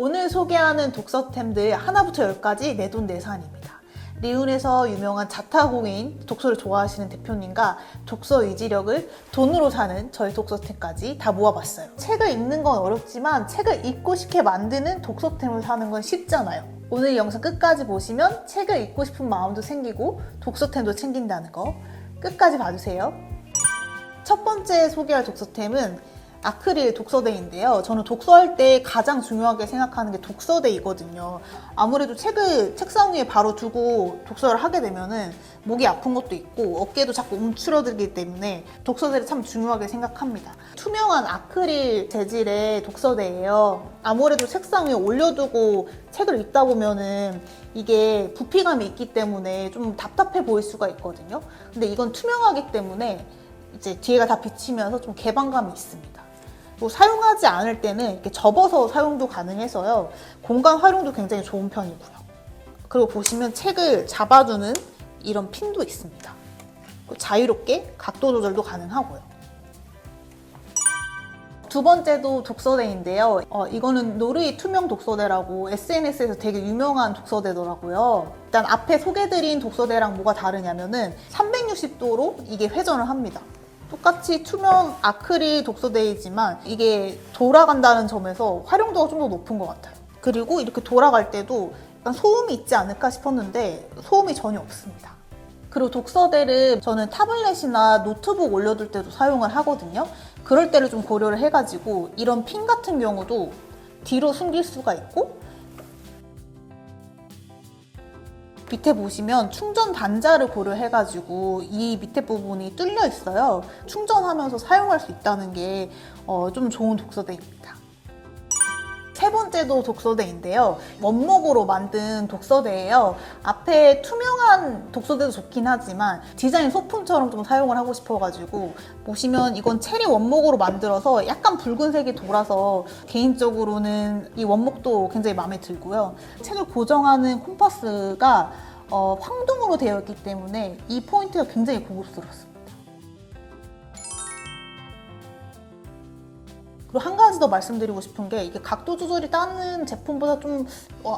오늘 소개하는 독서템들 하나부터 열까지 내돈내산입니다. 리운에서 유명한 자타공인 독서를 좋아하시는 대표님과 독서 의지력을 돈으로 사는 저희 독서템까지 다 모아봤어요. 책을 읽는 건 어렵지만 책을 읽고 싶게 만드는 독서템을 사는 건 쉽잖아요. 오늘 영상 끝까지 보시면 책을 읽고 싶은 마음도 생기고 독서템도 챙긴다는 거 끝까지 봐주세요. 첫 번째 소개할 독서템은 아크릴 독서대인데요. 저는 독서할 때 가장 중요하게 생각하는 게 독서대이거든요. 아무래도 책을 책상 위에 바로 두고 독서를 하게 되면은 목이 아픈 것도 있고 어깨도 자꾸 움츠러들기 때문에 독서대를 참 중요하게 생각합니다. 투명한 아크릴 재질의 독서대예요. 아무래도 책상 위에 올려두고 책을 읽다 보면은 이게 부피감이 있기 때문에 좀 답답해 보일 수가 있거든요. 근데 이건 투명하기 때문에 이제 뒤에가 다 비치면서 좀 개방감이 있습니다. 뭐 사용하지 않을 때는 이렇게 접어서 사용도 가능해서요. 공간 활용도 굉장히 좋은 편이고요. 그리고 보시면 책을 잡아두는 이런 핀도 있습니다. 자유롭게 각도 조절도 가능하고요. 두 번째도 독서대인데요. 어, 이거는 노르이 투명 독서대라고 SNS에서 되게 유명한 독서대더라고요. 일단 앞에 소개드린 독서대랑 뭐가 다르냐면은 360도로 이게 회전을 합니다. 똑같이 투명 아크릴 독서대이지만 이게 돌아간다는 점에서 활용도가 좀 더 높은 것 같아요. 그리고 이렇게 돌아갈 때도 약간 소음이 있지 않을까 싶었는데 소음이 전혀 없습니다. 그리고 독서대를 저는 타블렛이나 노트북 올려둘 때도 사용을 하거든요. 그럴 때를 좀 고려를 해가지고 이런 핀 같은 경우도 뒤로 숨길 수가 있고 밑에 보시면 충전 단자를 고려해가지고 이 밑에 부분이 뚫려 있어요. 충전하면서 사용할 수 있다는 게 어, 좀 좋은 독서대입니다. 세 번째도 독서대인데요. 원목으로 만든 독서대예요. 앞에 투명한 독서대도 좋긴 하지만 디자인 소품처럼 좀 사용을 하고 싶어가지고 보시면 이건 체리 원목으로 만들어서 약간 붉은색이 돌아서 개인적으로는 이 원목도 굉장히 마음에 들고요. 책을 고정하는 콤파스가 어, 황동으로 되어 있기 때문에 이 포인트가 굉장히 고급스럽습니다. 그리고 한 가지 더 말씀드리고 싶은 게 이게 각도 조절이 다른 제품보다 좀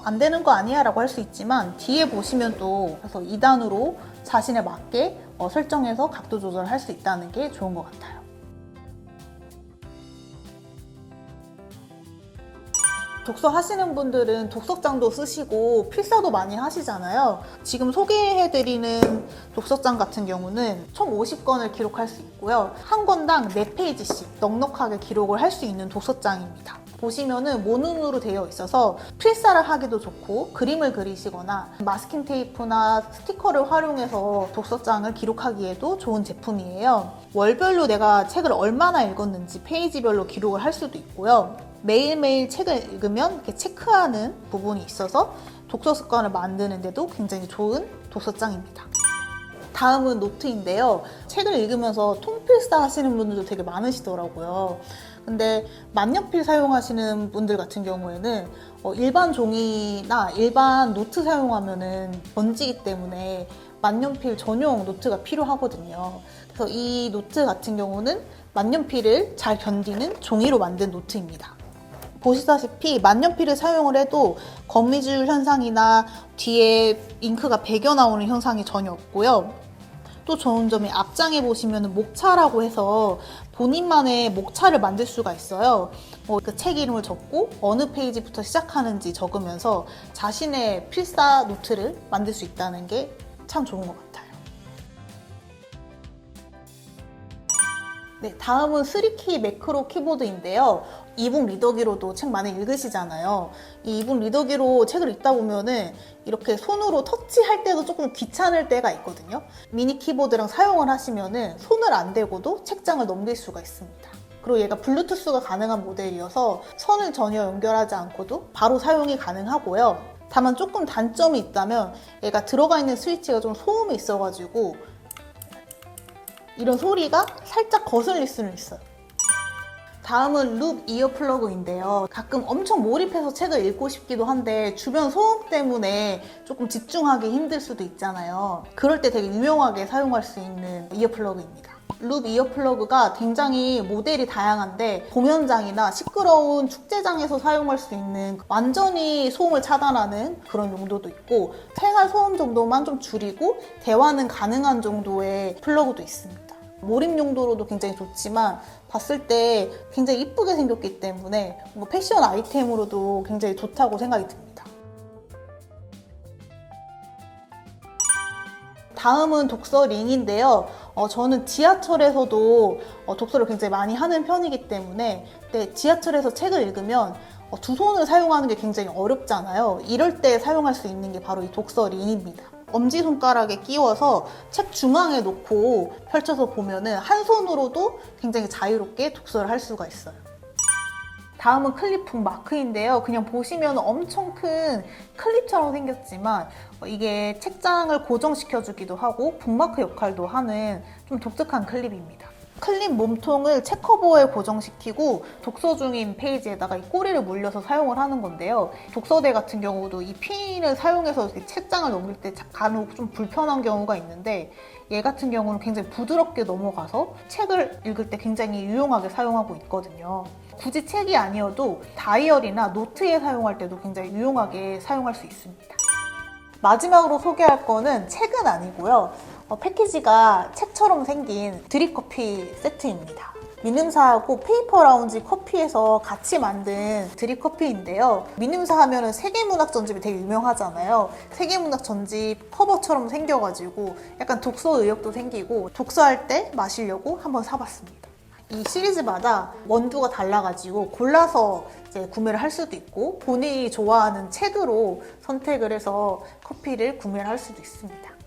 안 되는 거 아니야 라고 할 수 있지만 뒤에 보시면 또 그래서 2단으로 자신에 맞게 어, 설정해서 각도 조절을 할수 있다는 게 좋은 것 같아요. 독서 하시는 분들은 독서장도 쓰시고 필사도 많이 하시잖아요. 지금 소개해드리는 독서장 같은 경우는 총 50권을 기록할 수 있고요. 한 권당 4페이지씩 넉넉하게 기록을 할 수 있는 독서장입니다. 보시면은 모눈으로 되어 있어서 필사를 하기도 좋고 그림을 그리시거나 마스킹 테이프나 스티커를 활용해서 독서장을 기록하기에도 좋은 제품이에요. 월별로 내가 책을 얼마나 읽었는지 페이지별로 기록을 할 수도 있고요. 매일매일 책을 읽으면 이렇게 체크하는 부분이 있어서 독서 습관을 만드는데도 굉장히 좋은 독서장입니다. 다음은 노트인데요. 책을 읽으면서 통필사 하시는 분들도 되게 많으시더라고요. 근데 만년필 사용하시는 분들 같은 경우에는 어, 일반 종이나 일반 노트 사용하면은 번지기 때문에 만년필 전용 노트가 필요하거든요. 그래서 이 노트 같은 경우는 만년필을 잘 견디는 종이로 만든 노트입니다. 보시다시피 만년필을 사용을 해도 거미줄 현상이나 뒤에 잉크가 배겨 나오는 현상이 전혀 없고요. 또 좋은 점이 앞장에 보시면 목차라고 해서 본인만의 목차를 만들 수가 있어요. 뭐 그 책 이름을 적고 어느 페이지부터 시작하는지 적으면서 자신의 필사 노트를 만들 수 있다는 게 참 좋은 것 같아요. 네, 다음은 3키 매크로 키보드인데요. 이북 리더기로도 책 많이 읽으시잖아요. 이 이북 리더기로 책을 읽다 보면은 이렇게 손으로 터치할 때도 조금 귀찮을 때가 있거든요. 미니 키보드랑 사용을 하시면은 손을 안 대고도 책장을 넘길 수가 있습니다. 그리고 얘가 블루투스가 가능한 모델이어서 선을 전혀 연결하지 않고도 바로 사용이 가능하고요. 다만 조금 단점이 있다면 얘가 들어가 있는 스위치가 좀 소음이 있어가지고 이런 소리가 살짝 거슬릴 수는 있어요. 다음은 룹 이어 플러그인데요. 가끔 엄청 몰입해서 책을 읽고 싶기도 한데 주변 소음 때문에 조금 집중하기 힘들 수도 있잖아요. 그럴 때 되게 유용하게 사용할 수 있는 이어 플러그입니다. 룹 이어플러그가 굉장히 모델이 다양한데 공연장이나 시끄러운 축제장에서 사용할 수 있는 완전히 소음을 차단하는 그런 용도도 있고 생활 소음 정도만 좀 줄이고 대화는 가능한 정도의 플러그도 있습니다. 몰입 용도로도 굉장히 좋지만 봤을 때 굉장히 이쁘게 생겼기 때문에 뭐 패션 아이템으로도 굉장히 좋다고 생각이 듭니다. 다음은 독서 링인데요. 어, 저는 지하철에서도 어, 독서를 굉장히 많이 하는 편이기 때문에 네, 지하철에서 책을 읽으면 어, 두 손을 사용하는 게 굉장히 어렵잖아요. 이럴 때 사용할 수 있는 게 바로 이 독서 링입니다. 엄지손가락에 끼워서 책 중앙에 놓고 펼쳐서 보면은 한 손으로도 굉장히 자유롭게 독서를 할 수가 있어요. 다음은 클립북 마크인데요. 그냥 보시면 엄청 큰 클립처럼 생겼지만 어, 이게 책장을 고정시켜주기도 하고 북마크 역할도 하는 좀 독특한 클립입니다. 클립 몸통을 책 커버에 고정시키고 독서 중인 페이지에다가 이 꼬리를 물려서 사용을 하는 건데요. 독서대 같은 경우도 이 핀을 사용해서 책장을 넘길 때 간혹 좀 불편한 경우가 있는데 얘 같은 경우는 굉장히 부드럽게 넘어가서 책을 읽을 때 굉장히 유용하게 사용하고 있거든요. 굳이 책이 아니어도 다이어리나 노트에 사용할 때도 굉장히 유용하게 사용할 수 있습니다. 마지막으로 소개할 거는 책은 아니고요. 어, 패키지가 책처럼 생긴 드립커피 세트입니다. 민음사하고 페이퍼 라운지 커피에서 같이 만든 드립 커피인데요. 민음사 하면은 세계문학 전집이 되게 유명하잖아요. 세계문학 전집 커버처럼 생겨가지고 약간 독서 의욕도 생기고 독서할 때 마시려고 한번 사봤습니다. 이 시리즈마다 원두가 달라가지고 골라서 이제 구매를 할 수도 있고 본인이 좋아하는 책으로 선택을 해서 커피를 구매를 할 수도 있습니다.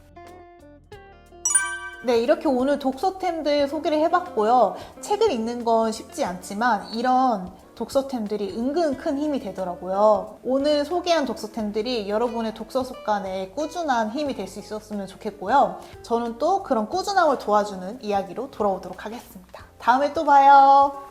네, 이렇게 오늘 독서템들 소개를 해봤고요. 책을 읽는 건 쉽지 않지만 이런 독서템들이 은근 큰 힘이 되더라고요. 오늘 소개한 독서템들이 여러분의 독서 습관에 꾸준한 힘이 될 수 있었으면 좋겠고요. 저는 또 그런 꾸준함을 도와주는 이야기로 돌아오도록 하겠습니다. 다음에 또 봐요.